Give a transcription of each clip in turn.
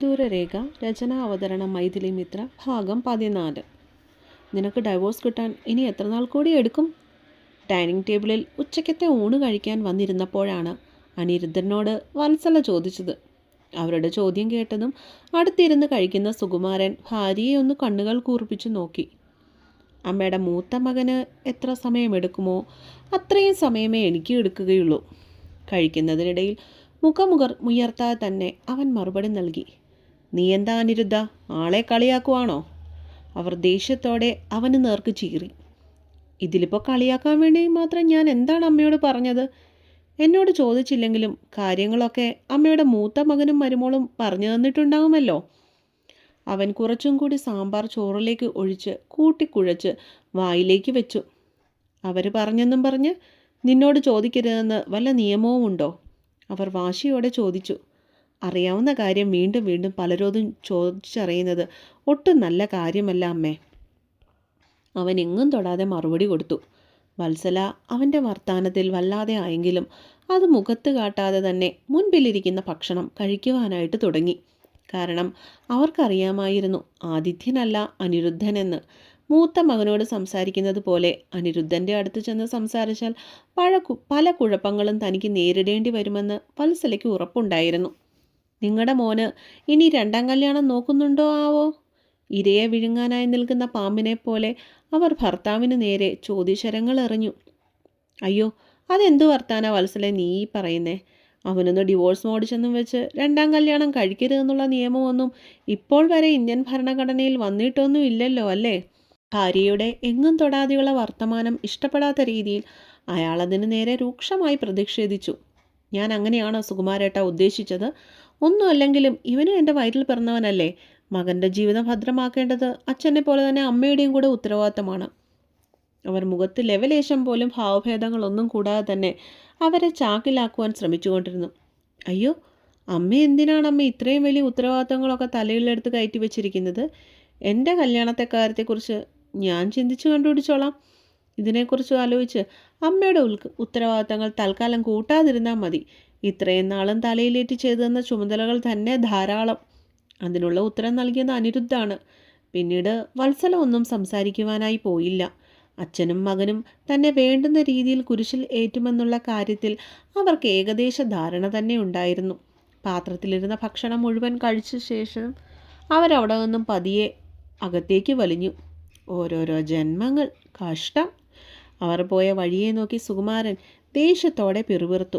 ദൂരരേഖ രചന അവതരണം മൈഥിലി മിത്ര ഭാഗം പതിനാല്. നിനക്ക് ഡൈവോഴ്സ് കിട്ടാൻ ഇനി എത്ര നാൾ കൂടി എടുക്കും? ഡൈനിങ് ടേബിളിൽ ഉച്ചയ്ക്കത്തെ ഊണ് കഴിക്കാൻ വന്നിരുന്നപ്പോഴാണ് അനിരുദ്ധനോട് വത്സല ചോദിച്ചത്. അവരുടെ ചോദ്യം കേട്ടതും അടുത്തിരുന്ന് കഴിക്കുന്ന സുകുമാരൻ ഭാര്യയെ ഒന്ന് കണ്ണുകൾ കൂർപ്പിച്ചു നോക്കി. അമ്മയുടെ മൂത്ത മകന് എത്ര സമയമെടുക്കുമോ അത്രയും സമയമേ എനിക്ക് എടുക്കുകയുള്ളൂ. കഴിക്കുന്നതിനിടയിൽ മുഖമുഖർ മുയർത്താതെ തന്നെ അവൻ മറുപടി നൽകി. നീ എന്താ അനിരുദ്ധ? ആളെ കളിയാക്കുവാണോ? അവർ ദേഷ്യത്തോടെ അവന് നേർക്ക് ചീറി. ഇതിലിപ്പോൾ കളിയാക്കാൻ വേണ്ടി മാത്രം ഞാൻ എന്താണ് അമ്മയോട് പറഞ്ഞത്? എന്നോട് ചോദിച്ചില്ലെങ്കിലും കാര്യങ്ങളൊക്കെ അമ്മയുടെ മൂത്ത മകനും മരുമോളും പറഞ്ഞു തന്നിട്ടുണ്ടാകുമല്ലോ അവൻ കുറച്ചും കൂടി സാമ്പാർ ചോറിലേക്ക് ഒഴിച്ച് കൂട്ടിക്കുഴച്ച് വായിലേക്ക് വെച്ചു. അവർ പറഞ്ഞെന്നും പറഞ്ഞ് നിന്നോട് ചോദിക്കരുതെന്ന് വല്ല നിയമവും ഉണ്ടോ അവർ വാശിയോടെ ചോദിച്ചു. അറിയാവുന്ന കാര്യം വീണ്ടും വീണ്ടും പലരോടും ചോദിച്ചറിയുന്നത് ഒട്ടും നല്ല കാര്യമല്ല അമ്മേ. അവൻ എങ്ങും തൊടാതെ മറുപടി കൊടുത്തു. വത്സല അവന്റെ വർത്തമാനത്തിൽ വല്ലാതെ ആയെങ്കിലും അത് മുഖത്ത് കാട്ടാതെ തന്നെ മുൻപിലിരിക്കുന്ന ഭക്ഷണം കഴിക്കുവാനായിട്ട് തുടങ്ങി. കാരണം അവർക്കറിയാമായിരുന്നു ആതിഥ്യനല്ല അനിരുദ്ധനെന്ന്. മൂത്ത മകനോട് സംസാരിക്കുന്നത് പോലെ അനിരുദ്ധന്റെ അടുത്ത് ചെന്ന് സംസാരിച്ചാൽ പല പല കുഴപ്പങ്ങളും തനിക്ക് നേരിടേണ്ടി വരുമെന്ന് വത്സലയ്ക്ക് ഉറപ്പുണ്ടായിരുന്നു. നിങ്ങളുടെ മോന് ഇനി രണ്ടാം കല്യാണം നോക്കുന്നുണ്ടോ ആവോ? ഇരയെ വിഴുങ്ങാനായി നിൽക്കുന്ന പാമ്പിനെ പോലെ അവർ ഭർത്താവിന് നേരെ ചോദ്യശരങ്ങൾ എറിഞ്ഞു. അയ്യോ അതെന്തു വർത്താന വത്സലെ നീ പറയുന്നേ? അവനൊന്ന് ഡിവോഴ്സ് മോഡ് ചെന്നും വെച്ച് രണ്ടാം കല്യാണം കഴിക്കരുതെന്നുള്ള നിയമമൊന്നും ഇപ്പോൾ വരെ ഇന്ത്യൻ ഭരണഘടനയിൽ വന്നിട്ടൊന്നും ഇല്ലല്ലോ അല്ലേ? ഭാര്യയുടെ എങ്ങും തൊടാതെയുള്ള വർത്തമാനം ഇഷ്ടപ്പെടാത്ത രീതിയിൽ അയാൾ നേരെ രൂക്ഷമായി പ്രതിഷേധിച്ചു. ഞാൻ അങ്ങനെയാണോ സുകുമാരേട്ട ഉദ്ദേശിച്ചത്? ഒന്നുമല്ലെങ്കിലും ഇവനും എന്റെ വയറ്റിൽ പിറന്നവനല്ലേ. മകന്റെ ജീവിതം ഭദ്രമാക്കേണ്ടത് അച്ഛനെ പോലെ തന്നെ അമ്മയുടെയും കൂടെ ഉത്തരവാദിത്തമാണ്. അവർ മുഖത്ത് ലെവലേശം പോലും ഭാവഭേദങ്ങളൊന്നും കൂടാതെ തന്നെ അവരെ ചാക്കിലാക്കുവാൻ ശ്രമിച്ചുകൊണ്ടിരുന്നു. അയ്യോ അമ്മ എന്തിനാണ് അമ്മ ഇത്രയും വലിയ ഉത്തരവാദിത്തങ്ങളൊക്കെ തലയിലെടുത്ത് കയറ്റി വെച്ചിരിക്കുന്നത്? എന്റെ കല്യാണത്തെ കാര്യത്തെക്കുറിച്ച് ഞാൻ ചിന്തിച്ചു കണ്ടുപിടിച്ചോളാം. ഇതിനെക്കുറിച്ച് ആലോചിച്ച് അമ്മയുടെ ഉൽ ഉത്തരവാദിത്തങ്ങൾ തൽക്കാലം കൂട്ടാതിരുന്നാൽ മതി. ഇത്രയും നാളും തലയിലേറ്റി ചെയ്തു തന്ന ചുമതലകൾ തന്നെ ധാരാളം. അതിനുള്ള ഉത്തരം നൽകിയത് അനിരുദ്ധാണ്. പിന്നീട് വത്സല ഒന്നും സംസാരിക്കുവാനായി പോയില്ല. അച്ഛനും മകനും തന്നെ വേണ്ടുന്ന രീതിയിൽ കുരിശിൽ ഏറ്റുമെന്നുള്ള കാര്യത്തിൽ അവർക്ക് ഏകദേശ ധാരണ തന്നെ ഉണ്ടായിരുന്നു. പാത്രത്തിലിരുന്ന ഭക്ഷണം മുഴുവൻ കഴിച്ച ശേഷം അവരവിടെ നിന്നും പതിയെ അകത്തേക്ക് വലിഞ്ഞു. ഓരോരോ ജന്മങ്ങൾ കഷ്ടം അവർ പോയ വഴിയെ നോക്കി സുകുമാരൻ ദേഷ്യത്തോടെ പിറുപിറുത്തു.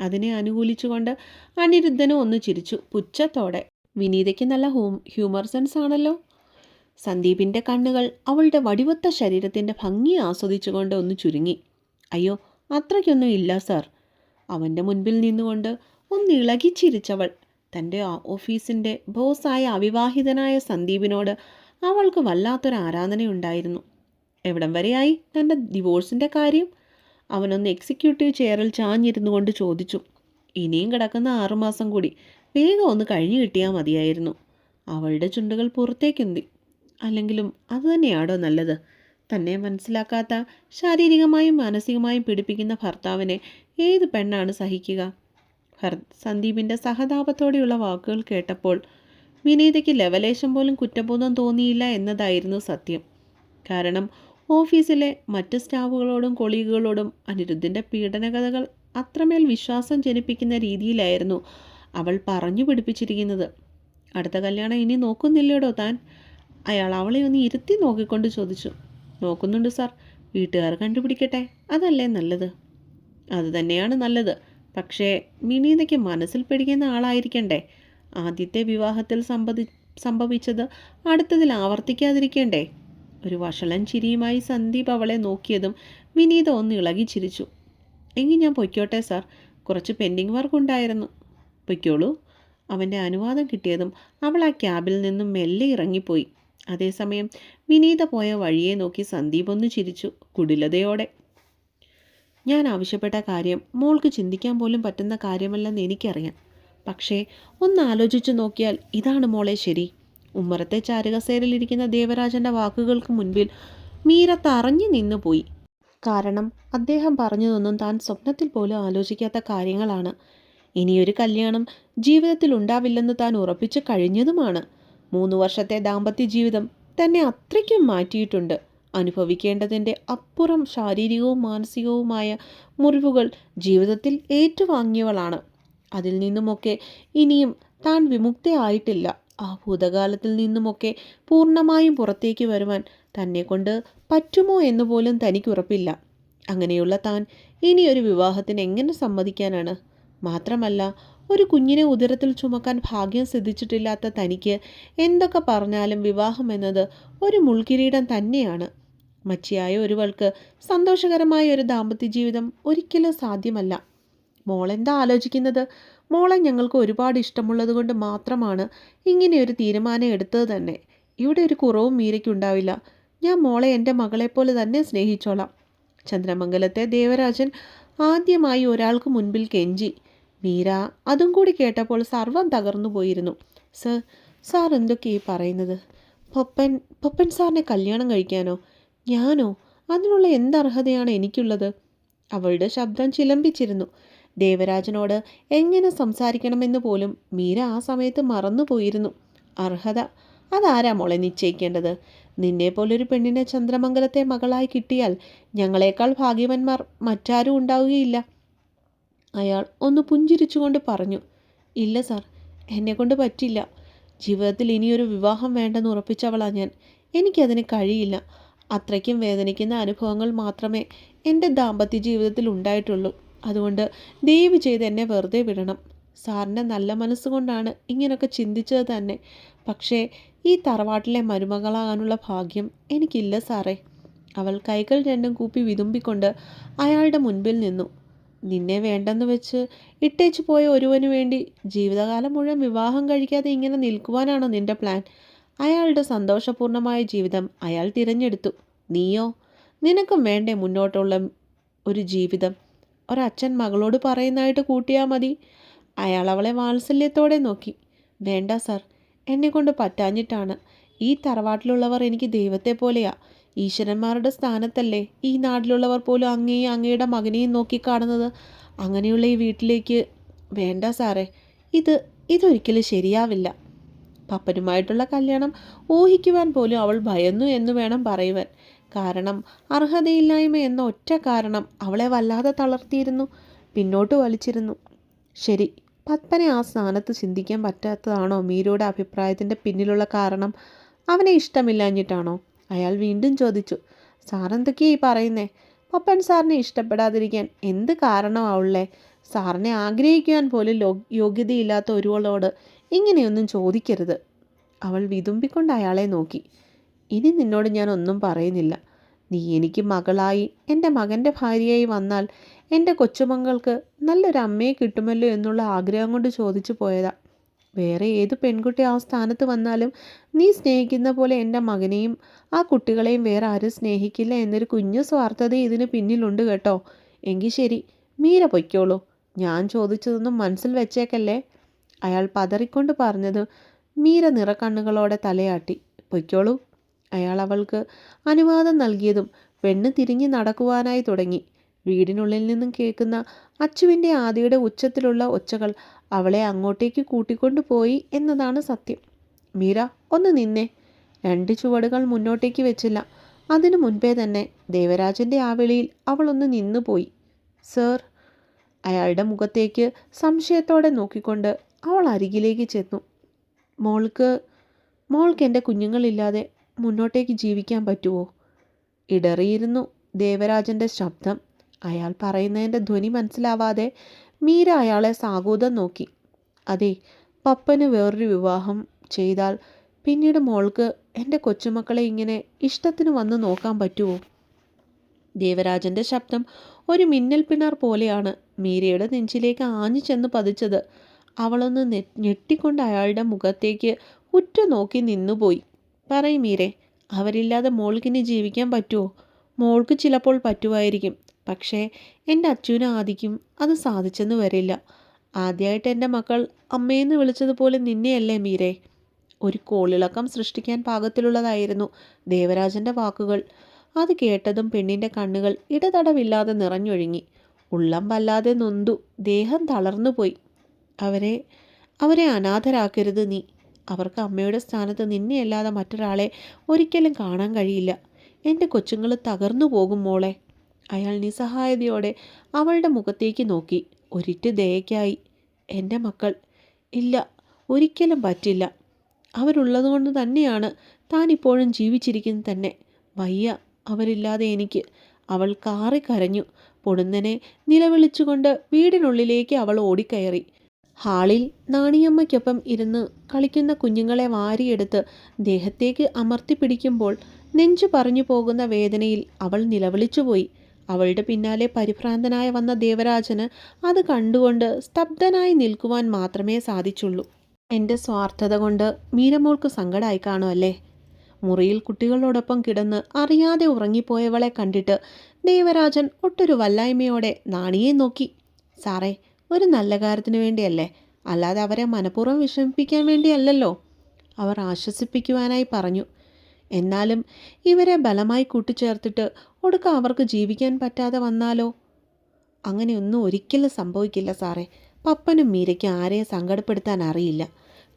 അതിനെ അനുകൂലിച്ചുകൊണ്ട് അനിരുദ്ധനും ഒന്ന് ചിരിച്ചു. പുച്ഛത്തോടെ വിനീതയ്ക്ക് നല്ല ഹൂം ഹ്യൂമർ സെൻസ് ആണല്ലോ. സന്ദീപിന്റെ കണ്ണുകൾ അവളുടെ വടിവത്ത ശരീരത്തിന്റെ ഭംഗി ആസ്വദിച്ചുകൊണ്ട് ഒന്ന് ചുരുങ്ങി. അയ്യോ അത്രയ്ക്കൊന്നും ഇല്ല സാർ. അവന്റെ മുൻപിൽ നിന്നുകൊണ്ട് ഒന്ന് ഇളകി ചിരിച്ചവൾ. തന്റെ ഓഫീസിന്റെ ബോസായ അവിവാഹിതനായ സന്ദീപിനോട് അവൾക്ക് വല്ലാത്തൊരു ആരാധനയുണ്ടായിരുന്നു. എവിടം വരെയായി? തന്റെ ഡിവോഴ്സിന്റെ കാര്യം? അവനൊന്ന് എക്സിക്യൂട്ടീവ് ചെയറിൽ ചാഞ്ഞിരുന്നു കൊണ്ട് ചോദിച്ചു. ഇനിയും കിടക്കുന്ന ആറുമാസം കൂടി വേഗം ഒന്ന് കഴിഞ്ഞു കിട്ടിയാൽ മതിയായിരുന്നു. അവളുടെ ചുണ്ടുകൾ പുറത്തേക്കുന്തി അല്ലെങ്കിലും അതുതന്നെയാണോ നല്ലത്? തന്നെ മനസ്സിലാക്കാത്ത ശാരീരികമായും മാനസികമായും പിടിപ്പിക്കുന്ന ഭർത്താവിനെ ഏത് പെണ്ണാണ് സഹിക്കുക? ഭർ സന്ദീപിന്റെ സഹതാപത്തോടെയുള്ള വാക്കുകൾ കേട്ടപ്പോൾ വിനീതയ്ക്ക് ലവലേശം പോലും കുറ്റബോധം തോന്നിയില്ല എന്നതായിരുന്നു സത്യം. കാരണം ഓഫീസിലെ മറ്റ് സ്റ്റാഫുകളോടും കൊളീഗുകളോടും അനിരുദ്ധിന്റെ പീഡനകഥകൾ അത്രമേൽ വിശ്വാസം ജനിപ്പിക്കുന്ന രീതിയിലായിരുന്നു അവൾ പറഞ്ഞു പിടിപ്പിച്ചിരിക്കുന്നത് അടുത്ത കല്യാണം ഇനി നോക്കുന്നില്ലേടോ താൻ? അയാൾ അവളെ ഒന്ന് ഇരുത്തി നോക്കിക്കൊണ്ട് ചോദിച്ചു. നോക്കുന്നുണ്ട് സാർ. വീട്ടുകാർ കണ്ടുപിടിക്കട്ടെ. അതല്ലേ നല്ലത്? അത് തന്നെയാണ് നല്ലത്. പക്ഷേ മിനീതയ്ക്ക് മനസ്സിൽ പിടിക്കുന്ന ആളായിരിക്കണ്ടേ? ആദ്യത്തെ വിവാഹത്തിൽ സംഭവി സംഭവിച്ചത് അടുത്തതിൽ ആവർത്തിക്കാതിരിക്കേണ്ടേ? ഒരു വഷളൻ ചിരിയുമായി സന്ദീപ് അവളെ നോക്കിയതും വിനീത ഒന്ന് ഇളകി ചിരിച്ചു. എങ്കിൽ ഞാൻ പൊയ്ക്കോട്ടെ സാർ. കുറച്ച് പെൻഡിങ് വർക്ക് ഉണ്ടായിരുന്നു. പൊയ്ക്കോളൂ. അവന്റെ അനുവാദം കിട്ടിയതും അവൾ ആ ക്യാബിൽ നിന്നും മെല്ലെ ഇറങ്ങിപ്പോയി. അതേസമയം വിനീത പോയ വഴിയെ നോക്കി സന്ദീപ് ഒന്ന് ചിരിച്ചു കുടിലതയോടെ. ഞാൻ ആവശ്യപ്പെട്ട കാര്യം മോൾക്ക് ചിന്തിക്കാൻ പോലും പറ്റുന്ന കാര്യമല്ലെന്ന് എനിക്കറിയാം. പക്ഷേ ഒന്ന് ആലോചിച്ചു നോക്കിയാൽ ഇതാണ് മോളെ ശരി. ഉമ്മറത്തെ ചാരുകസേരയിലിരിക്കുന്ന ദേവരാജന്റെ വാക്കുകൾക്ക് മുൻപിൽ മീര തറഞ്ഞു നിന്നുപോയി. കാരണം അദ്ദേഹം പറഞ്ഞതൊന്നും താൻ സ്വപ്നത്തിൽ പോലും ആലോചിക്കാത്ത കാര്യങ്ങളാണ്. ഇനിയൊരു കല്യാണം ജീവിതത്തിൽ ഉണ്ടാവില്ലെന്ന് താൻ ഉറപ്പിച്ചു കഴിഞ്ഞതുമാണ്. മൂന്ന് വർഷത്തെ ദാമ്പത്യ ജീവിതം തന്നെ അത്രയ്ക്കും മാറ്റിയിട്ടുണ്ട്. അനുഭവിക്കേണ്ടതിന്റെ അപ്പുറം ശാരീരികവും മാനസികവുമായ മുറിവുകൾ ജീവിതത്തിൽ ഏറ്റുവാങ്ങിയവളാണ്. അതിൽ നിന്നുമൊക്കെ ഇനിയും താൻ വിമുക്തയായിട്ടില്ല. ആ ഭൂതകാലത്തിൽ നിന്നുമൊക്കെ പൂർണമായും പുറത്തേക്ക് വരുവാൻ തന്നെക്കൊണ്ട് പറ്റുമോ എന്ന് പോലും തനിക്ക് ഉറപ്പില്ല. അങ്ങനെയുള്ള താൻ ഇനി ഒരു വിവാഹത്തിന് എങ്ങനെ സമ്മതിക്കാനാണ്? മാത്രമല്ല ഒരു കുഞ്ഞിനെ ഉദരത്തിൽ ചുമക്കാൻ ഭാഗ്യം സിദ്ധിച്ചിട്ടില്ലാത്ത തനിക്ക് എന്തൊക്കെ പറഞ്ഞാലും വിവാഹം എന്നത് ഒരു മുൾക്കിരീടം തന്നെയാണ്. മച്ചിയായ ഒരുവൾക്ക് സന്തോഷകരമായ ഒരു ദാമ്പത്യ ജീവിതം ഒരിക്കലും സാധ്യമല്ല. മോളെന്താ ആലോചിക്കുന്നത്? മോളെ ഞങ്ങൾക്ക് ഒരുപാട് ഇഷ്ടമുള്ളത് കൊണ്ട് മാത്രമാണ് ഇങ്ങനെ ഒരു തീരുമാനം എടുത്തത് തന്നെ. ഇവിടെ ഒരു കുറവും മീരയ്ക്കുണ്ടാവില്ല ഞാൻ മോളെ എന്റെ മകളെപ്പോലെ തന്നെ സ്നേഹിച്ചോളാം. ചന്ദ്രമംഗലത്തെ ദേവരാജൻ ആദ്യമായി ഒരാൾക്ക് മുൻപിൽ കെഞ്ചി. മീര അതും കൂടി കേട്ടപ്പോൾ സർവം തകർന്നു പോയിരുന്നു. സർ സാർ എന്തൊക്കെ ഈ പറയുന്നത്? പൊപ്പൻ പൊപ്പൻ സാറിനെ കല്യാണം കഴിക്കാനോ? ഞാനോ? അതിനുള്ള എന്തർഹതയാണ് എനിക്കുള്ളത്? അവളുടെ ശബ്ദം ചിലമ്പിച്ചിരുന്നു. ദേവരാജനോട് എങ്ങനെ സംസാരിക്കണമെന്ന് പോലും മീര ആ സമയത്ത് മറന്നുപോയിരുന്നു. അർഹത. അതാരാ മോളെ നിശ്ചയിക്കേണ്ടത്? നിന്നെപ്പോലൊരു പെണ്ണിനെ ചന്ദ്രമംഗലത്തെ മകളായി കിട്ടിയാൽ ഞങ്ങളെക്കാൾ ഭാഗ്യവന്മാർ മറ്റാരും ഉണ്ടാവുകയില്ല. അയാൾ ഒന്ന് പുഞ്ചിരിച്ചുകൊണ്ട് പറഞ്ഞു ഇല്ല സാർ എന്നെക്കൊണ്ട് പറ്റില്ല. ജീവിതത്തിൽ ഇനിയൊരു വിവാഹം വേണ്ടെന്ന് ഉറപ്പിച്ചവളാ ഞാൻ. എനിക്കതിന് കഴിയില്ല. അത്രയ്ക്കും വേദനിക്കുന്ന അനുഭവങ്ങൾ മാത്രമേ എന്റെ ദാമ്പത്യ ജീവിതത്തിൽ ഉണ്ടായിട്ടുള്ളൂ. അതുകൊണ്ട് ദയവ് ചെയ്ത് എന്നെ വെറുതെ വിടണം. സാറിന്റെ നല്ല മനസ്സുകൊണ്ടാണ് ഇങ്ങനെയൊക്കെ ചിന്തിച്ചത് തന്നെ. പക്ഷേ ഈ തറവാട്ടിലെ മരുമകളാകാനുള്ള ഭാഗ്യം എനിക്കില്ല സാറേ. അവൾ കൈകൾ രണ്ടും കൂപ്പി വിതുമ്പിക്കൊണ്ട് അയാളുടെ മുൻപിൽ നിന്നു. നിന്നെ വേണ്ടെന്ന് വെച്ച് ഇട്ടേച്ചു പോയ ഒരുവന് വേണ്ടി ജീവിതകാലം മുഴുവൻ വിവാഹം കഴിക്കാതെ ഇങ്ങനെ നിൽക്കുവാനാണോ നിന്റെ പ്ലാൻ? അയാളുടെ സന്തോഷപൂർണമായ ജീവിതം അയാൾ തിരഞ്ഞെടുത്തു. നീയോ? നിനക്കും വേണ്ടേ മുന്നോട്ടുള്ള ഒരു ജീവിതം. ഒരച്ഛൻ മകളോട് പറയുന്നതായിട്ട് കൂട്ടിയാൽ മതി. അയാൾ അവളെ വാത്സല്യത്തോടെ നോക്കി. വേണ്ട സർ എന്നെ കൊണ്ട് പറ്റാഞ്ഞിട്ടാണ്. ഈ തറവാട്ടിലുള്ളവർ എനിക്ക് ദൈവത്തെ പോലെയാ. ഈശ്വരന്മാരുടെ സ്ഥാനത്തല്ലേ ഈ നാട്ടിലുള്ളവർ പോലും അങ്ങേയും അങ്ങയുടെ മകനെയും നോക്കിക്കാണുന്നത്? അങ്ങനെയുള്ള ഈ വീട്ടിലേക്ക് വേണ്ട സാറേ ഇത് ഇതൊരിക്കലും ശരിയാവില്ല. പപ്പനുമായിട്ടുള്ള കല്യാണം ഊഹിക്കുവാൻ പോലും അവൾ ഭയന്നു എന്ന് വേണം പറയുവാൻ. കാരണം അർഹതയില്ലായ്മ എന്ന ഒറ്റ കാരണം അവളെ വല്ലാതെ തളർത്തിയിരുന്നു. പിന്നോട്ട് വലിച്ചിരുന്നു. ശരി പത്മനെ ആ സ്ഥാനത്ത് ചിന്തിക്കാൻ പറ്റാത്തതാണോ മീരയുടെ അഭിപ്രായത്തിന്റെ പിന്നിലുള്ള കാരണം? അവനെ ഇഷ്ടമില്ലാഞ്ഞിട്ടാണോ? അയാൾ വീണ്ടും ചോദിച്ചു. സാറെന്തൊക്കെയാ ഈ പറയുന്നേ? പപ്പൻ സാറിനെ ഇഷ്ടപ്പെടാതിരിക്കാൻ എന്ത് കാരണമാവുള്ളേ സാറിനെ ആഗ്രഹിക്കുവാൻ പോലും യോഗ്യതയില്ലാത്ത ഒരുവളോട് ഇങ്ങനെയൊന്നും ചോദിക്കരുത്. അവൾ വിതുമ്പിക്കൊണ്ട് അയാളെ നോക്കി. ഇനി നിന്നോട് ഞാൻ ഒന്നും പറയുന്നില്ല. നീ എനിക്ക് മകളായി. എന്റെ മകന്റെ ഭാര്യയായി വന്നാൽ എന്റെ കൊച്ചുമങ്ങൾക്ക് നല്ലൊരു അമ്മയെ കിട്ടുമല്ലോ എന്നുള്ള ആഗ്രഹം കൊണ്ട് ചോദിച്ചു പോയതാ. വേറെ ഏത് പെൺകുട്ടി ആ സ്ഥാനത്ത് വന്നാലും നീ സ്നേഹിക്കുന്ന പോലെ എന്റെ മകനെയും ആ കുട്ടികളെയും വേറെ ആരും സ്നേഹിക്കില്ല എന്നൊരു കുഞ്ഞു സ്വാർത്ഥത ഇതിന് പിന്നിലുണ്ട് കേട്ടോ. എങ്കിൽ ശരി മീര പൊയ്ക്കോളൂ. ഞാൻ ചോദിച്ചതൊന്നും മനസ്സിൽ വെച്ചേക്കല്ലേ? അയാൾ പതറിക്കൊണ്ട് പറഞ്ഞത് മീര നിറക്കണ്ണുകളോടെ തലയാട്ടി. പൊയ്ക്കോളൂ. അയാൾ അവൾക്ക് അനുവാദം നൽകിയതും പെണ്ണ് തിരിഞ്ഞു നടക്കുവാനായി തുടങ്ങി. വീടിനുള്ളിൽ നിന്നും കേൾക്കുന്ന അച്ചുവിന്റെ ആദിയുടെ ഉച്ചത്തിലുള്ള ഒച്ചകൾ അവളെ അങ്ങോട്ടേക്ക് കൂട്ടിക്കൊണ്ടു പോയി എന്നതാണ് സത്യം. മീര ഒന്ന് നിന്നേ. രണ്ട് ചുവടുകൾ മുന്നോട്ടേക്ക് വെച്ചില്ല. അതിനു മുൻപേ തന്നെ ദേവരാജന്റെ ആ വിളിയിൽ അവളൊന്ന് നിന്നുപോയി സർ. അയാളുടെ മുഖത്തേക്ക് സംശയത്തോടെ നോക്കിക്കൊണ്ട് അവൾ അരികിലേക്ക് ചെന്നു. മോൾക്ക് മോൾക്ക് എന്റെ കുഞ്ഞുങ്ങളില്ലാതെ മുന്നോട്ടേക്ക് ജീവിക്കാൻ പറ്റുമോ ഇടറിയിരുന്നു ദേവരാജന്റെ ശബ്ദം. അയാൾ പറയുന്നതിന്റെ ധ്വനി മനസ്സിലാവാതെ മീര അയാളെ സാഗൂതം നോക്കി. അതെ പപ്പന് വേറൊരു വിവാഹം ചെയ്താൽ പിന്നീട് മോൾക്ക് എന്റെ കൊച്ചുമക്കളെ ഇങ്ങനെ ഇഷ്ടത്തിന് വന്ന് നോക്കാൻ പറ്റുമോ ദേവരാജന്റെ ശബ്ദം ഒരു മിന്നൽ പിണർ പോലെയാണ് മീരയുടെ നെഞ്ചിലേക്ക് ആഞ്ഞു ചെന്ന് പതിച്ചത്. അവളൊന്ന് ഞെട്ടിക്കൊണ്ട് അയാളുടെ മുഖത്തേക്ക് ഉറ്റുനോക്കി നിന്നുപോയി. പറയും മീരെ അവരില്ലാതെ മോൾക്കിനി ജീവിക്കാൻ പറ്റുമോ മോൾക്ക് ചിലപ്പോൾ പറ്റുമായിരിക്കും പക്ഷേ എന്റെ അച്ഛനും ആദിക്കും അത് സാധിച്ചെന്ന് വരില്ല. ആദ്യമായിട്ട് എന്റെ മക്കൾ അമ്മയെന്ന് വിളിച്ചതുപോലെ നിന്നെയല്ലേ മീരെ? ഒരു കോളിളക്കം സൃഷ്ടിക്കാൻ പാകത്തിലുള്ളതായിരുന്നു ദേവരാജന്റെ വാക്കുകൾ. അത് കേട്ടതും പെണ്ണിന്റെ കണ്ണുകൾ ഇടതടവില്ലാതെ നിറഞ്ഞൊഴുങ്ങി. ഉള്ളം വല്ലാതെ നൊന്തു ദേഹം തളർന്നുപോയി. അവരെ അവരെ അനാഥരാക്കരുത് നീ. അവർക്ക് അമ്മയുടെ സ്ഥാനത്ത് നിന്നെയല്ലാതെ മറ്റൊരാളെ ഒരിക്കലും കാണാൻ കഴിയില്ല. എന്റെ കൊച്ചുങ്ങൾ തകർന്നു പോകും മോളെ. അയാൾ നിസ്സഹായതയോടെ അവളുടെ മുഖത്തേക്ക് നോക്കി. ഒരിറ്റ് ദയക്കായി എന്റെ മക്കൾ. ഇല്ല ഒരിക്കലും പറ്റില്ല. അവരുള്ളതുകൊണ്ട് തന്നെയാണ് താൻ ഇപ്പോഴും ജീവിച്ചിരിക്കുന്നത് തന്നെ. വയ്യ അവരില്ലാതെ എനിക്ക്. അവൾ കാറി കരഞ്ഞു. പൊടുന്നനെ നിലവിളിച്ചുകൊണ്ട് വീടിനുള്ളിലേക്ക് അവൾ ഓടിക്കയറി. ഹാളിൽ നാണിയമ്മയ്ക്കൊപ്പം ഇരുന്ന് കളിക്കുന്ന കുഞ്ഞുങ്ങളെ വാരിയെടുത്ത് ദേഹത്തേക്ക് അമർത്തി പിടിക്കുമ്പോൾ നെഞ്ചു പറഞ്ഞു പോകുന്ന വേദനയിൽ അവൾ നിലവിളിച്ചുപോയി. അവളുടെ പിന്നാലെ പരിഭ്രാന്തനായ വന്ന ദേവരാജന് അത് കണ്ടുകൊണ്ട് സ്തബ്ധനായി നിൽക്കുവാൻ മാത്രമേ സാധിച്ചുള്ളൂ. എന്റെ സ്വാർത്ഥത കൊണ്ട് മീരമോൾക്ക് സങ്കടമായി കാണുമല്ലേ? മുറിയിൽ കുട്ടികളോടൊപ്പം കിടന്ന് അറിയാതെ ഉറങ്ങിപ്പോയവളെ കണ്ടിട്ട് ദേവരാജൻ ഒട്ടൊരു വല്ലായ്മയോടെ നാണിയെ നോക്കി. സാറേ ഒരു നല്ല കാര്യത്തിന് വേണ്ടിയല്ലേ? അല്ലാതെ അവരെ മനഃപൂർവം വിഷമിപ്പിക്കാൻ വേണ്ടിയല്ലല്ലോ. അവർ ആശ്വസിപ്പിക്കുവാനായി പറഞ്ഞു. എന്നാലും ഇവരെ ബലമായി കൂട്ടിച്ചേർത്തിട്ട് ഒടുക്ക അവർക്ക് ജീവിക്കാൻ പറ്റാതെ വന്നാലോ? അങ്ങനെയൊന്നും ഒരിക്കലും സംഭവിക്കില്ല സാറേ. പപ്പനും മീരയ്ക്കും ആരെയും സങ്കടപ്പെടുത്താൻ അറിയില്ല.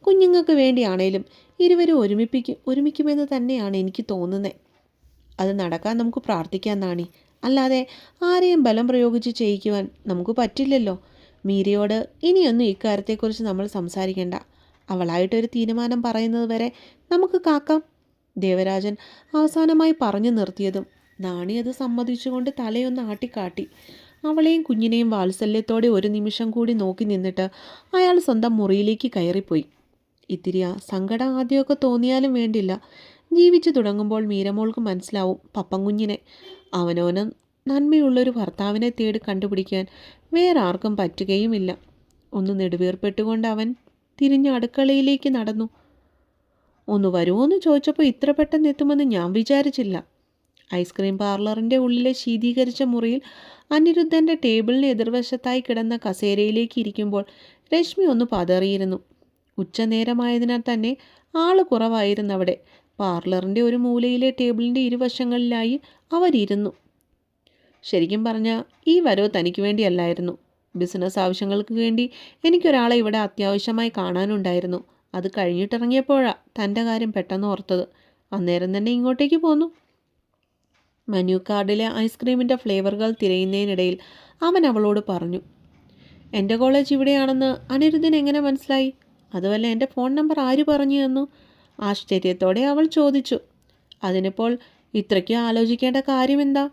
കുഞ്ഞുങ്ങൾക്ക് വേണ്ടിയാണേലും ഇരുവരും ഒരുമിപ്പിക്കും ഒരുമിക്കുമെന്ന് തന്നെയാണ് എനിക്ക് തോന്നുന്നത് അത് നടക്കാൻ നമുക്ക് പ്രാർത്ഥിക്കാൻ നാണി. അല്ലാതെ ആരെയും ബലം പ്രയോഗിച്ച് ചെയ്യിക്കുവാൻ നമുക്ക് പറ്റില്ലല്ലോ. മീരയോട് ഇനിയൊന്നും ഇക്കാര്യത്തെക്കുറിച്ച് നമ്മൾ സംസാരിക്കേണ്ട. അവളായിട്ടൊരു തീരുമാനം പറയുന്നത് വരെ നമുക്ക് കാക്കാം. ദേവരാജൻ അവസാനമായി പറഞ്ഞു നിർത്തിയതും നാണി അത് സമ്മതിച്ചുകൊണ്ട് തലയൊന്ന് ആട്ടിക്കാട്ടി. അവളെയും കുഞ്ഞിനെയും വാത്സല്യത്തോടെ ഒരു നിമിഷം കൂടി നോക്കി നിന്നിട്ട് അയാൾ സ്വന്തം മുറിയിലേക്ക് കയറിപ്പോയി. ഇത്തിരി സങ്കടം ആദ്യമൊക്കെ തോന്നിയാലും വേണ്ടില്ല. ജീവിച്ചു തുടങ്ങുമ്പോൾ മീരമോൾക്ക് മനസ്സിലാവും പപ്പൻകുഞ്ഞിനെ അവനോന് നന്മയുള്ളൊരു ഭർത്താവിനെ തേടി കണ്ടുപിടിക്കാൻ വേറെ ആർക്കും പറ്റുകയുമില്ല. ഒന്ന് നെടുവേർപ്പെട്ടുകൊണ്ട് അവൻ തിരിഞ്ഞ അടുക്കളയിലേക്ക് നടന്നു. ഒന്ന് വരുമോയെന്ന് ചോദിച്ചപ്പോൾ ഇത്ര പെട്ടെന്ന് എത്തുമെന്ന് ഞാൻ വിചാരിച്ചില്ല. ഐസ്ക്രീം പാർലറിന്റെ ഉള്ളിലെ ശീതീകരിച്ച മുറിയിൽ അനിരുദ്ധന്റെ ടേബിളിന് എതിർവശത്തായി കിടന്ന കസേരയിലേക്ക് ഇരിക്കുമ്പോൾ രശ്മി ഒന്ന് പതറിയിരുന്നു. ഉച്ചനേരമായതിനാൽ തന്നെ ആൾ കുറവായിരുന്നു അവിടെ. പാർലറിന്റെ ഒരു മൂലയിലെ ടേബിളിന്റെ ഇരുവശങ്ങളിലായി അവരിരുന്നു. ശരിക്കും പറഞ്ഞാൽ ഈ വരവ് തനിക്ക് വേണ്ടിയല്ലായിരുന്നു. ബിസിനസ് ആവശ്യങ്ങൾക്ക് വേണ്ടി എനിക്കൊരാളെ ഇവിടെ അത്യാവശ്യമായി കാണാനുണ്ടായിരുന്നു. അത് കഴിഞ്ഞിട്ടിറങ്ങിയപ്പോഴാ തന്റെ കാര്യം പെട്ടെന്ന് ഓർത്തത്. അന്നേരം തന്നെ ഇങ്ങോട്ടേക്ക് പോന്നു. മെനു കാർഡിലെ ഐസ്ക്രീമിന്റെ ഫ്ലേവറുകൾ തിരയുന്നതിനിടയിൽ അവൻ അവളോട് പറഞ്ഞു എന്റെ കോളേജ് ഇവിടെയാണെന്ന് അനിരുദ്ധൻ എങ്ങനെ മനസ്സിലായി? അതുമല്ല എന്റെ ഫോൺ നമ്പർ ആര് പറഞ്ഞു തന്നു? ആശ്ചര്യത്തോടെ അവൾ ചോദിച്ചു അതിനിപ്പോൾ ഇത്രയ്ക്ക് ആലോചിക്കേണ്ട കാര്യം എന്താ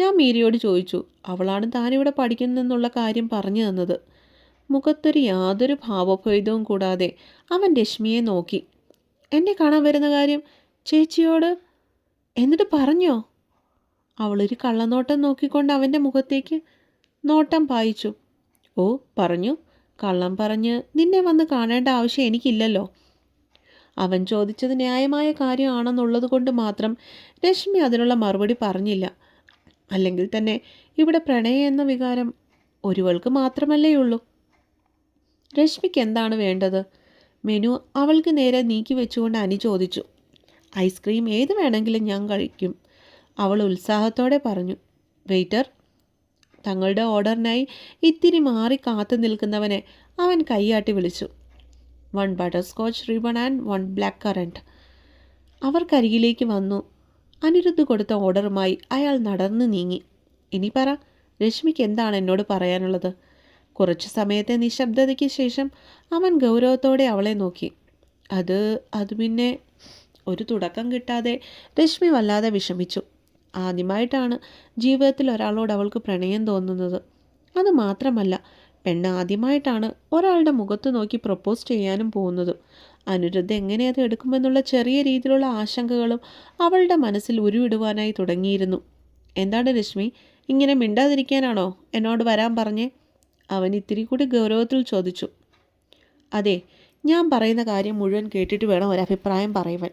ഞാൻ മീരിയോട് ചോദിച്ചു അവളാണ് താനിവിടെ പഠിക്കുന്നതെന്നുള്ള കാര്യം പറഞ്ഞു തന്നത്? മുഖത്തൊരു യാതൊരു ഭാവഭേദവും കൂടാതെ അവൻ രശ്മിയെ നോക്കി. എന്നെ കാണാൻ വരുന്ന കാര്യം ചേച്ചിയോട് എന്നിട്ട് പറഞ്ഞോ? അവളൊരു കള്ളനോട്ടം നോക്കിക്കൊണ്ട് അവന്റെ മുഖത്തേക്ക് നോട്ടം പായിച്ചു. ഓ പറഞ്ഞു. കള്ളം പറഞ്ഞ് നിന്നെ വന്ന് കാണേണ്ട ആവശ്യം എനിക്കില്ലല്ലോ. അവൻ ചോദിച്ചത് ന്യായമായ കാര്യമാണെന്നുള്ളത് കൊണ്ട് മാത്രം രശ്മി അതിനുള്ള മറുപടി പറഞ്ഞില്ല. അല്ലെങ്കിൽ തന്നെ ഇവിടെ പ്രണയം എന്ന വികാരം ഒരുവൾക്ക് മാത്രമല്ലേ ഉള്ളൂ. രശ്മിക്ക് എന്താണ് വേണ്ടത്? മെനു അവൾക്ക് നേരെ നീക്കി വെച്ചുകൊണ്ട് അനി ചോദിച്ചു. ഐസ്ക്രീം ഏത് വേണമെങ്കിലും ഞാൻ കഴിക്കും. അവൾ ഉത്സാഹത്തോടെ പറഞ്ഞു. വെയിറ്റർ തങ്ങളുടെ ഓർഡറിനായി ഇത്തിരി മാറി കാത്തു നിൽക്കുന്നവനെ അവൻ കൈയാട്ടി വിളിച്ചു. One butterscotch ribbon and one blackcurrant. അവർക്കരികിലേക്ക് വന്നു. അനിരുദ്ധ് കൊടുത്ത ഓർഡറുമായി അയാൾ നടന്നു നീങ്ങി. ഇനി പറ രശ്മിക്ക് എന്താണ് എന്നോട് പറയാനുള്ളത്? കുറച്ചു സമയത്തെ നിശബ്ദതയ്ക്ക് ശേഷം അവൻ ഗൗരവത്തോടെ അവളെ നോക്കി. അത് അത് പിന്നെ ഒരു തുടക്കം കിട്ടാതെ രശ്മി വല്ലാതെ വിഷമിച്ചു. ആദ്യമായിട്ടാണ് ജീവിതത്തിൽ ഒരാളോട് അവൾക്ക് പ്രണയം തോന്നുന്നത്. അത് മാത്രമല്ല പെണ്ണ് ആദ്യമായിട്ടാണ് ഒരാളുടെ മുഖത്ത് നോക്കി പ്രപ്പോസ് ചെയ്യാനും പോകുന്നത്. അനിരുദ്ധ എങ്ങനെ അത് എടുക്കുമെന്നുള്ള ചെറിയ രീതിയിലുള്ള ആശങ്കകളും അവളുടെ മനസ്സിൽ ഉരുവിടുവാനായി തുടങ്ങിയിരുന്നു. എന്താണ് രശ്മി ഇങ്ങനെ മിണ്ടാതിരിക്കാനാണോ? എന്നോട് വരാൻ പറഞ്ഞേ? അവൻ ഇത്തിരി കൂടി ഗൗരവത്തിൽ ചോദിച്ചു. അതെ ഞാൻ പറയുന്ന കാര്യം മുഴുവൻ കേട്ടിട്ട് വേണം ഒരഭിപ്രായം പറയുവാൻ.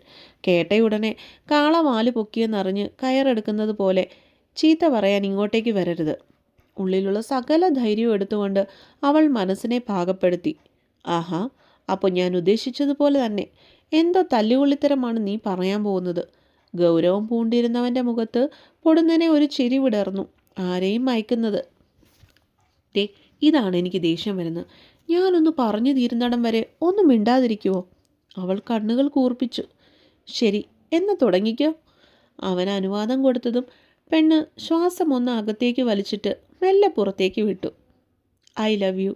കേട്ടയുടനെ കാളമാൽ പൊക്കിയെന്നറിഞ്ഞ് കയറെടുക്കുന്നത് പോലെ ചീത്ത പറയാൻ ഇങ്ങോട്ടേക്ക് വരരുത്. ഉള്ളിലുള്ള സകല ധൈര്യവും എടുത്തുകൊണ്ട് അവൾ മനസ്സിനെ പാകപ്പെടുത്തി. ആഹാ അപ്പോൾ ഞാൻ ഉദ്ദേശിച്ചതുപോലെ തന്നെ. എന്തോ തല്ലുകൊള്ളിത്തരമാണ് നീ പറയാൻ പോകുന്നത്. ഗൗരവം പൂണ്ടിരുന്നവന്റെ മുഖത്ത് പൊടുന്നനെ ഒരു ചിരി വിടർന്നു. ആരെയും മയക്കുന്നത്? ദേ ഇതാണ് എനിക്ക് ദേഷ്യം വരുന്നത്. ഞാനൊന്ന് പറഞ്ഞു തീരുന്നിടം വരെ ഒന്നും മിണ്ടാതിരിക്കുവോ? അവൾ കണ്ണുകൾ കൂർപ്പിച്ചു. ശരി എന്ന് തുടങ്ങിക്കോ. അവൻ അനുവാദം കൊടുത്തതും പെണ്ണ് ശ്വാസം ഒന്ന് അകത്തേക്ക് വലിച്ചിട്ട് മെല്ലെ പുറത്തേക്ക് വിട്ടു. I love you.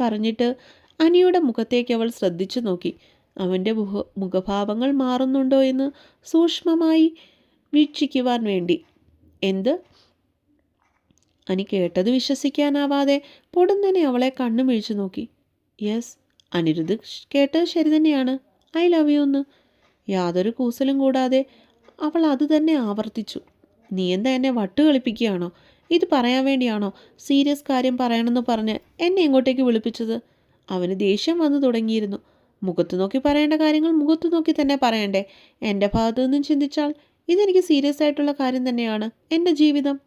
പറഞ്ഞിട്ട് അനിയുടെ മുഖത്തേക്ക് അവൾ ശ്രദ്ധിച്ചു നോക്കി. അവന്റെ മുഖ മുഖഭാവങ്ങൾ മാറുന്നുണ്ടോ എന്ന് സൂക്ഷ്മമായി വീക്ഷിക്കുവാൻ വേണ്ടി. എന്ത്? അനി കേട്ടത് വിശ്വസിക്കാനാവാതെ പൊടുന്നനെ അവളെ കണ്ണു മിഴിച്ചു നോക്കി. യെസ് അനിരുദ്ധ് കേട്ടത് ശരി തന്നെയാണ്. ഐ ലവ് യു എന്ന്. യാതൊരു കൂസലും കൂടാതെ അവൾ അത് തന്നെ ആവർത്തിച്ചു. നീ എന്താ എന്നെ വട്ട് കളിപ്പിക്കുകയാണോ ഇത് പറയാൻ വേണ്ടിയാണോ? സീരിയസ് കാര്യം പറയണമെന്ന് പറഞ്ഞ് എന്നെ ഇങ്ങോട്ടേക്ക് വിളിപ്പിച്ചത്? അവന് ദേഷ്യം വന്നു തുടങ്ങിയിരുന്നു. മുഖത്ത് നോക്കി പറയേണ്ട കാര്യങ്ങൾ മുഖത്തു നോക്കി തന്നെ പറയണ്ടേ? എന്റെ ഭാഗത്തു നിന്നും ചിന്തിച്ചാൽ ഇതെനിക്ക് സീരിയസ് ആയിട്ടുള്ള കാര്യം തന്നെയാണ്. എന്റെ ജീവിതം.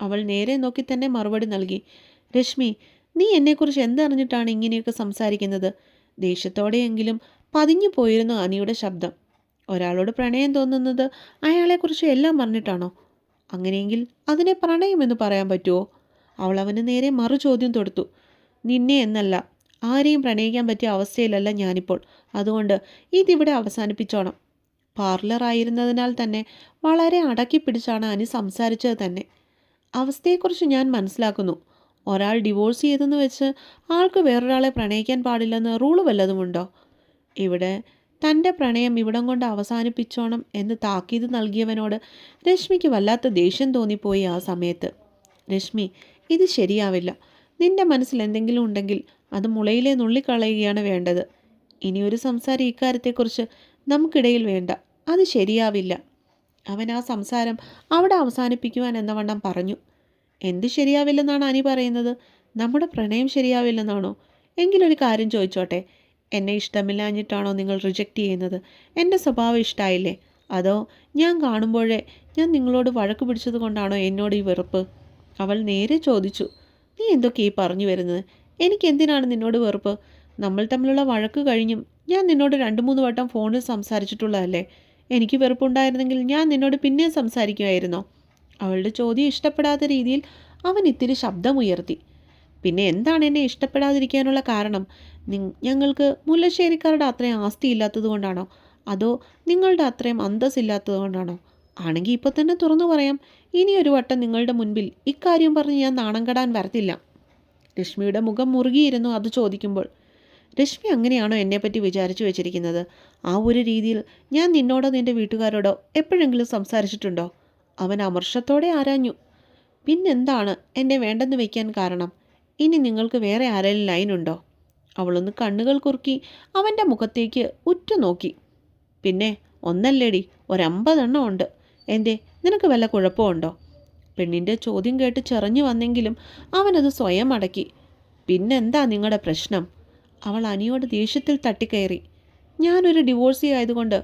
അവൾ നേരെ നോക്കി തന്നെ മറുപടി നൽകി. രശ്മി നീ എന്നെക്കുറിച്ച് എന്തറിഞ്ഞിട്ടാണ് ഇങ്ങനെയൊക്കെ സംസാരിക്കുന്നത്? ദേഷ്യത്തോടെയെങ്കിലും പതിഞ്ഞു പോയിരുന്നു അനിയുടെ ശബ്ദം. ഒരാളോട് പ്രണയം തോന്നുന്നത് അയാളെക്കുറിച്ച് എല്ലാം പറഞ്ഞിട്ടാണോ? അങ്ങനെയെങ്കിൽ അതിനെ പ്രണയമെന്ന് പറയാൻ പറ്റുമോ അവൾ അവന് നേരെ മറു ചോദ്യം തൊടുത്തു. നിന്നെ എന്നല്ല ആരെയും പ്രണയിക്കാൻ പറ്റിയ അവസ്ഥയിലല്ല ഞാനിപ്പോൾ. അതുകൊണ്ട് ഇതിവിടെ അവസാനിപ്പിച്ചോണം. പാർലർ ആയിരുന്നതിനാൽ തന്നെ വളരെ അടക്കി പിടിച്ചാണ് അനി സംസാരിച്ചത് തന്നെ. അവസ്ഥയെക്കുറിച്ച് ഞാൻ മനസ്സിലാക്കുന്നു. ഒരാൾ ഡിവോഴ്സ് ചെയ്തെന്ന് വെച്ച് ആൾക്ക് വേറൊരാളെ പ്രണയിക്കാൻ പാടില്ലെന്ന് റൂൾ വല്ലതുമുണ്ടോ ഇവിടെ തന്റെ പ്രണയം ഇവിടം കൊണ്ട് അവസാനിപ്പിച്ചോണം എന്ന് താക്കീത് നൽകിയവനോട് രശ്മിക്ക് വല്ലാത്ത ദേഷ്യം തോന്നിപ്പോയി ആ സമയത്ത്. രശ്മി ഇത് ശരിയാവില്ല. നിന്റെ മനസ്സിൽ എന്തെങ്കിലും ഉണ്ടെങ്കിൽ അത് മുളയിലെ നുള്ളിക്കളയുകയാണ് വേണ്ടത്. ഇനി ഇനിയൊരു സംസാരം ഇക്കാര്യത്തെക്കുറിച്ച് നമുക്കിടയിൽ വേണ്ട. അത് ശരിയാവില്ല. അവൻ ആ സംസാരം അവിടെ അവസാനിപ്പിക്കുവാൻ എന്ന വണ്ണം പറഞ്ഞു. എന്ത് ശരിയാവില്ലെന്നാണ് അനി പറയുന്നത്? നമ്മുടെ പ്രണയം ശരിയാവില്ലെന്നാണോ? എങ്കിലൊരു കാര്യം ചോദിച്ചോട്ടെ. എന്നെ ഇഷ്ടമില്ലാഞ്ഞിട്ടാണോ നിങ്ങൾ റിജക്റ്റ് ചെയ്യുന്നത്? എന്റെ സ്വഭാവം ഇഷ്ടമായില്ലേ അതോ ഞാൻ കാണുമ്പോഴേ ഞാൻ നിങ്ങളോട് വഴക്ക് പിടിച്ചത് കൊണ്ടാണോ എന്നോട് ഈ വെറുപ്പ്? അവൾ നേരെ ചോദിച്ചു. നീ എന്തൊക്കെയാണ് ഈ പറഞ്ഞു വരുന്നത്? എനിക്ക് എന്തിനാണ് നിന്നോട് വെറുപ്പ്? നമ്മൾ തമ്മിലുള്ള വഴക്ക് കഴിഞ്ഞും ഞാൻ നിന്നോട് രണ്ട് മൂന്ന് വട്ടം ഫോണിൽ സംസാരിച്ചിട്ടുള്ളതല്ലേ? എനിക്ക് വെറുപ്പുണ്ടായിരുന്നെങ്കിൽ ഞാൻ നിന്നോട് പിന്നെയും സംസാരിക്കുമായിരുന്നോ? അവളുടെ ചോദ്യം ഇഷ്ടപ്പെടാത്ത രീതിയിൽ അവൻ ഇത്തിരി ശബ്ദമുയർത്തി. പിന്നെ എന്താണ് എന്നെ ഇഷ്ടപ്പെടാതിരിക്കാനുള്ള കാരണം? ഞങ്ങൾക്ക് മുല്ലശ്ശേരിക്കാരുടെ അത്രയും ആസ്തി ഇല്ലാത്തത് കൊണ്ടാണോ? അതോ നിങ്ങളുടെ അത്രയും അന്തസ്സില്ലാത്തത് കൊണ്ടാണോ? ആണെങ്കിൽ ഇപ്പോൾ തന്നെ തുറന്നു പറയാം. ഇനി ഒരു വട്ടം നിങ്ങളുടെ മുൻപിൽ ഇക്കാര്യം പറഞ്ഞ് ഞാൻ നാണം കെടാൻ വരത്തില്ല. രശ്മിയുടെ മുഖം മുറുകിയിരുന്നു അത് ചോദിക്കുമ്പോൾ. രശ്മി അങ്ങനെയാണോ എന്നെപ്പറ്റി വിചാരിച്ചു വെച്ചിരിക്കുന്നത്? ആ ഒരു രീതിയിൽ ഞാൻ നിന്നോടോ നിന്റെ വീട്ടുകാരോടോ എപ്പോഴെങ്കിലും സംസാരിച്ചിട്ടുണ്ടോ? അവൻ അമർഷത്തോടെ ആരാഞ്ഞു. പിന്നെന്താണ് എന്നെ വേണ്ടെന്ന് വയ്ക്കാൻ കാരണം? ഇനി നിങ്ങൾക്ക് വേറെ ആരെങ്കിലും ലൈനുണ്ടോ? അവളൊന്ന് കണ്ണുകൾ കുറുക്കി അവന്റെ മുഖത്തേക്ക് ഉറ്റുനോക്കി. പിന്നെ ഒന്നല്ലേടി ഒരമ്പതെണ്ണം ഉണ്ട്. എന്തേ നിനക്ക് വല്ല കുഴപ്പമുണ്ടോ? പെണ്ണിന്റെ ചോദ്യം കേട്ട് ചെറഞ്ഞു വന്നെങ്കിലും അവനത് സ്വയം അടക്കി. പിന്നെന്താ നിങ്ങളുടെ പ്രശ്നം? അവൾ അനിയോട് ദേഷ്യത്തിൽ തട്ടിക്കയറി. ഞാനൊരു ഡിവോഴ്സി ആയതുകൊണ്ട്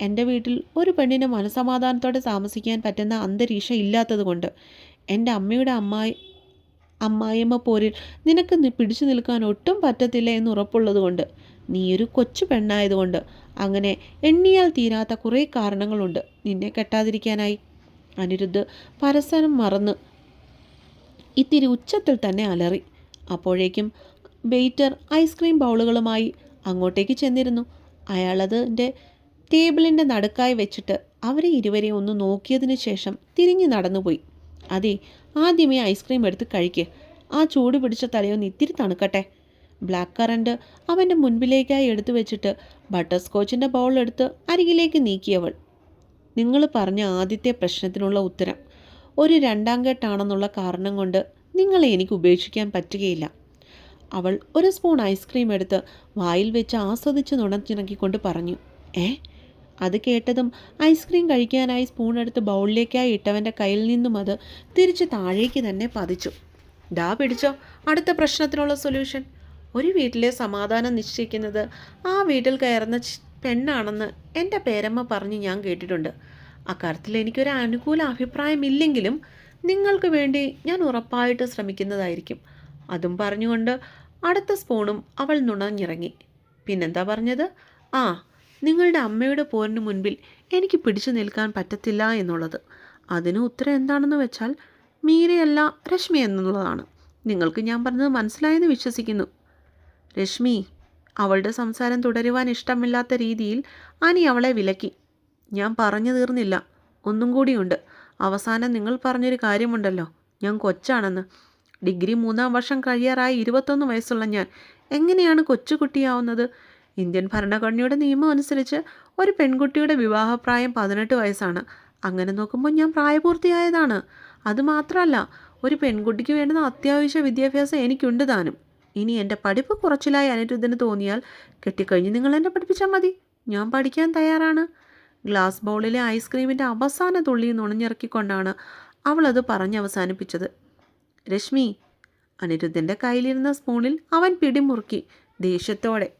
എന്റെ വീട്ടിൽ ഒരു പെണ്ണിനെ മനസമാധാനത്തോടെ താമസിക്കാൻ പറ്റുന്ന അന്തരീക്ഷം ഇല്ലാത്തതുകൊണ്ട് എന്റെ അമ്മയുടെ അമ്മായി അമ്മായിയമ്മ പോരിൽ നിനക്ക് പിടിച്ചു നിൽക്കാൻ ഒട്ടും പറ്റത്തില്ല എന്ന് ഉറപ്പുള്ളതുകൊണ്ട് ഒരു കൊച്ചു പെണ്ണായതുകൊണ്ട് അങ്ങനെ എണ്ണിയാൽ തീരാത്ത കുറേ കാരണങ്ങളുണ്ട്. നിന്നെ കെട്ടാതിരിക്കാനായി. അനിരുദ്ധ് പരസ്പരം മറന്ന് ഇത്തിരി ഉച്ചത്തിൽ തന്നെ അലറി. അപ്പോഴേക്കും വെയിറ്റർ ഐസ്ക്രീം ബൗളുകളുമായി അങ്ങോട്ടേക്ക് ചെന്നിരുന്നു. അയാളതിന്റെ ടേബിളിന്റെ നടുക്കായി വെച്ചിട്ട് അവരെ ഇരുവരെയും ഒന്ന് നോക്കിയതിനു ശേഷം തിരിഞ്ഞു നടന്നുപോയി. അതെ ആദ്യമേ ഐസ്ക്രീം എടുത്ത് കഴിക്ക്. ആ ചൂട് പിടിച്ച തലയൊന്ന് ഇത്തിരി തണുക്കട്ടെ. ബ്ലാക്ക് കറണ്ട് അവന്റെ മുൻപിലേക്കായി എടുത്തു വെച്ചിട്ട് ബട്ടർ സ്കോച്ചിന്റെ ബൗൾ എടുത്ത് അരികിലേക്ക് നീക്കിയവൾ. നിങ്ങൾ പറഞ്ഞ ആദ്യത്തെ പ്രശ്നത്തിനുള്ള ഉത്തരം. ഒരു രണ്ടാം കെട്ടാണെന്നുള്ള കാരണം കൊണ്ട് നിങ്ങളെ എനിക്ക് ഉപേക്ഷിക്കാൻ പറ്റുകയില്ല. അവൾ ഒരു സ്പൂൺ ഐസ്ക്രീം എടുത്ത് വായിൽ വെച്ച് ആസ്വദിച്ച് നുണച്ചിണക്കിക്കൊണ്ട് പറഞ്ഞു ഏ? അത് കേട്ടതും ഐസ്ക്രീം കഴിക്കാനായി സ്പൂൺ എടുത്ത് ബൗളിലേക്കായി ഇട്ടവന്റെ കയ്യിൽ നിന്നും അത് തിരിച്ച് താഴേക്ക് തന്നെ പതിച്ചു. ഡാ പിടിച്ചോ അടുത്ത പ്രശ്നത്തിനുള്ള സൊല്യൂഷൻ ഒരു വീട്ടിലെ സമാധാനം നിശ്ചയിക്കുന്നത് ആ വീട്ടിൽ കയറുന്ന പെണ്ണാണെന്ന് എന്റെ പേരമ്മ പറഞ്ഞ് ഞാൻ കേട്ടിട്ടുണ്ട്. അക്കാര്യത്തിൽ എനിക്കൊരു അനുകൂല അഭിപ്രായമില്ലെങ്കിലും നിങ്ങൾക്ക് വേണ്ടി ഞാൻ ഉറപ്പായിട്ട് ശ്രമിക്കുന്നതായിരിക്കും. അതും പറഞ്ഞുകൊണ്ട് അടുത്ത സ്പൂണും അവൾ നുണഞ്ഞിറങ്ങി. പിന്നെന്താ പറഞ്ഞത്? ആ നിങ്ങളുടെ അമ്മയുടെ പോരിന് മുൻപിൽ എനിക്ക് പിടിച്ചു നിൽക്കാൻ പറ്റത്തില്ല എന്നുള്ളത്. അതിന് ഉത്തരം എന്താണെന്ന് വെച്ചാൽ മീരയല്ല രശ്മി എന്നുള്ളതാണ്. നിങ്ങൾക്ക് ഞാൻ പറഞ്ഞത് മനസ്സിലായെന്ന് വിശ്വസിക്കുന്നു. രശ്മി അവളുടെ സംസാരം തുടരുവാൻ ഇഷ്ടമില്ലാത്ത രീതിയിൽ അനി അവളെ വിലക്കി. ഞാൻ പറഞ്ഞു തീർന്നില്ല. ഒന്നും കൂടിയുണ്ട്. അവസാനം നിങ്ങൾ പറഞ്ഞൊരു കാര്യമുണ്ടല്ലോ. ഞാൻ കൊച്ചാണെന്ന്. ഡിഗ്രി മൂന്നാം വർഷം കഴിയാറായി ഇരുപത്തൊന്ന് വയസ്സുള്ള ഞാൻ. എങ്ങനെയാണ് കൊച്ചുകുട്ടിയാവുന്നത്? ഇന്ത്യൻ ഭരണഘടനയുടെ നിയമം അനുസരിച്ച് ഒരു പെൺകുട്ടിയുടെ വിവാഹപ്രായം പതിനെട്ട് വയസ്സാണ്. അങ്ങനെ നോക്കുമ്പോൾ ഞാൻ പ്രായപൂർത്തിയായതാണ്. അതുമാത്രമല്ല ഒരു പെൺകുട്ടിക്ക് വേണ്ടുന്ന അത്യാവശ്യ വിദ്യാഭ്യാസം എനിക്കുണ്ട് താനും. ഇനി എന്റെ പഠിപ്പ് കുറച്ചിലായി അനിരുദ്ധന് തോന്നിയാൽ കെട്ടിക്കഴിഞ്ഞ് നിങ്ങൾ എന്നെ പഠിപ്പിച്ചാൽ മതി. ഞാൻ പഠിക്കാൻ തയ്യാറാണ്. ഗ്ലാസ് ബൗളിലെ ഐസ്ക്രീമിന്റെ അവസാന തുള്ളി നുണഞ്ഞിറക്കിക്കൊണ്ടാണ് അവളത് പറഞ്ഞവസാനിപ്പിച്ചത് രശ്മി അനിരുദ്ധന്റെ കയ്യിലിരുന്ന സ്പൂണിൽ അവൻ പിടിമുറുക്കി ദേഷ്യത്തോടെ